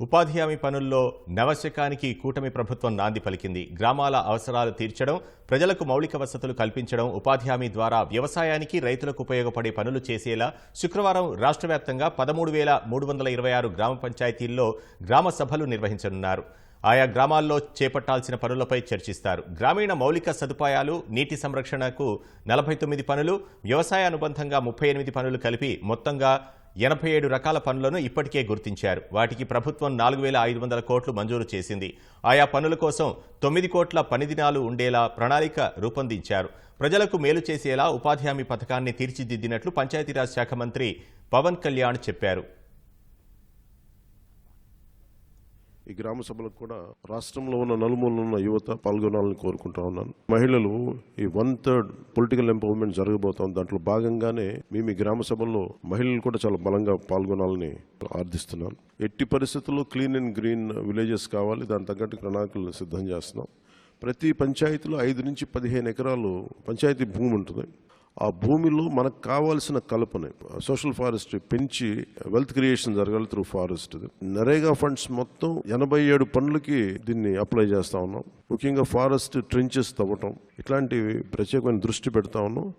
ఉపాధి హామీ పనుల్లో నవశకానికి కూటమి ప్రభుత్వం నాంది పలికింది. గ్రామాల అవసరాలు తీర్చడం ప్రజలకు మౌలిక వసతులు కల్పించడం ఉపాధి హామీ ద్వారా వ్యవసాయానికి రైతులకు ఉపయోగపడే పనులు చేసేలా శుక్రవారం రాష్ట్ర వ్యాప్తంగా పదమూడు వేల మూడు వందల ఇరవై ఆరు గ్రామ పంచాయతీల్లో గ్రామ సభలు నిర్వహించనున్నారు. ఆయా గ్రామాల్లో చేపట్టాల్సిన పనులపై చర్చిస్తారు. గ్రామీణ మౌలిక సదుపాయాలు నీటి సంరక్షణకు నలభై తొమ్మిది పనులు వ్యవసాయ అనుబంధంగా ముప్పై ఎనిమిది పనులు కలిపి మొత్తంగా ఎనభై ఏడు రకాల పనులను ఇప్పటికే గుర్తించారు. వాటికి ప్రభుత్వం నాలుగు వేల ఐదు వందల కోట్లు మంజూరు చేసింది. ఆయా పనుల కోసం తొమ్మిది కోట్ల పని దినాలు ఉండేలా ప్రణాళిక రూపొందించారు. ప్రజలకు మేలు చేసేలా ఉపాధి హామీ పథకాన్ని తీర్చిదిద్దినట్లు పంచాయతీరాజ్ శాఖ మంత్రి పవన్ కళ్యాణ్ చెప్పారు. ఈ గ్రామ సభలకు కూడా రాష్ట్రంలో ఉన్న నలుమూలలో ఉన్న యువత పాల్గొనాలని కోరుకుంటా ఉన్నాను. మహిళలు ఈ వన్ థర్డ్ పొలిటికల్ ఎంపవర్మెంట్ జరగబోతోంది దాంట్లో భాగంగానే మేము ఈ గ్రామ సభల్లో మహిళలు కూడా చాలా బలంగా పాల్గొనాలని ఆర్థిస్తున్నాను ఎట్టి పరిస్థితుల్లో క్లీన్ అండ్ గ్రీన్ విలేజెస్ కావాలి. దాని తగ్గట్టు ప్రణాళికలు సిద్ధం చేస్తున్నాం. ప్రతి పంచాయతీలో ఐదు నుంచి పదిహేను ఎకరాలు పంచాయతీ భూమి ఉంటుంది. ఆ భూమిలో మనకు కావాల్సిన కలపని సోషల్ ఫారెస్ట్రీ పెంచి వెల్త్ క్రియేషన్ జరగాలి త్రూ ఫారెస్ట్ నరేగా ఫండ్స్ మొత్తం ఎనభై ఏడు పనులకి దీన్ని అప్లై చేస్తా ఉన్నాం. ముఖ్యంగా ఫారెస్ట్ ట్రెంచెస్ తవ్వటం ఇట్లాంటివి ప్రత్యేకమైన దృష్టి పెడతా ఉన్నాం.